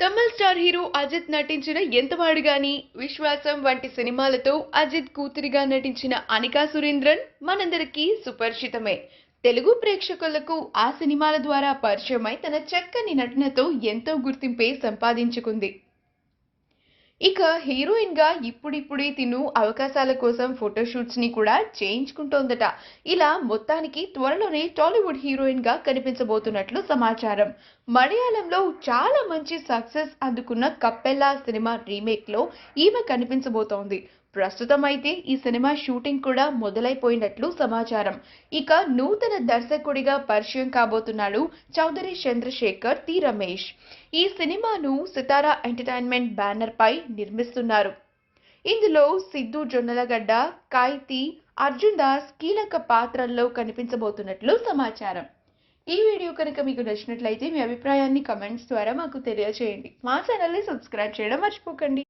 తమిళ star hero Ajit నటించిన ఎంతవాడు గాని విశ్వాసం వంటి సినిమాలతో అజిత్ కూతురిగా నటించిన అనికా సురేంద్రన్ మనందరికీ సుపరిచితమే. తెలుగు ప్రేక్షకులకు ఆ సినిమాల ద్వారా పరిచయమై తన చక్కని నటనతో ఎంతో గుర్తింపే సంపాదించుకుంది. ఇక హీరోయిన్గా ఇప్పుడిప్పుడే తిను అవకాశాల కోసం ఫోటోషూట్స్ని కూడా చేయించుకుంటోందట. ఇలా మొత్తానికి త్వరలోనే టాలీవుడ్ హీరోయిన్గా కనిపించబోతున్నట్లు సమాచారం. మలయాళంలో చాలా మంచి సక్సెస్ అందుకున్న కప్పెల్లా సినిమా రీమేక్లో ఈమె కనిపించబోతోంది. ప్రస్తుతం అయితే ఈ సినిమా షూటింగ్ కూడా మొదలైపోయినట్లు సమాచారం. ఇక నూతన దర్శకుడిగా పరిచయం కాబోతున్నాడు చౌదరి చంద్రశేఖర్ తి రమేష్. ఈ సినిమాను సితారా ఎంటర్టైన్మెంట్ బ్యానర్ పై నిర్మిస్తున్నారు. ఇందులో సిద్ధు జొన్నలగడ్డ కాయితి అర్జున్ దాస్ కీలక పాత్రల్లో కనిపించబోతున్నట్లు సమాచారం. ఈ వీడియో కనుక మీకు నచ్చినట్లయితే మీ అభిప్రాయాన్ని కమెంట్స్ ద్వారా మాకు తెలియజేయండి మా ఛానల్ని సబ్స్క్రైబ్ చేయడం మర్చిపోకండి.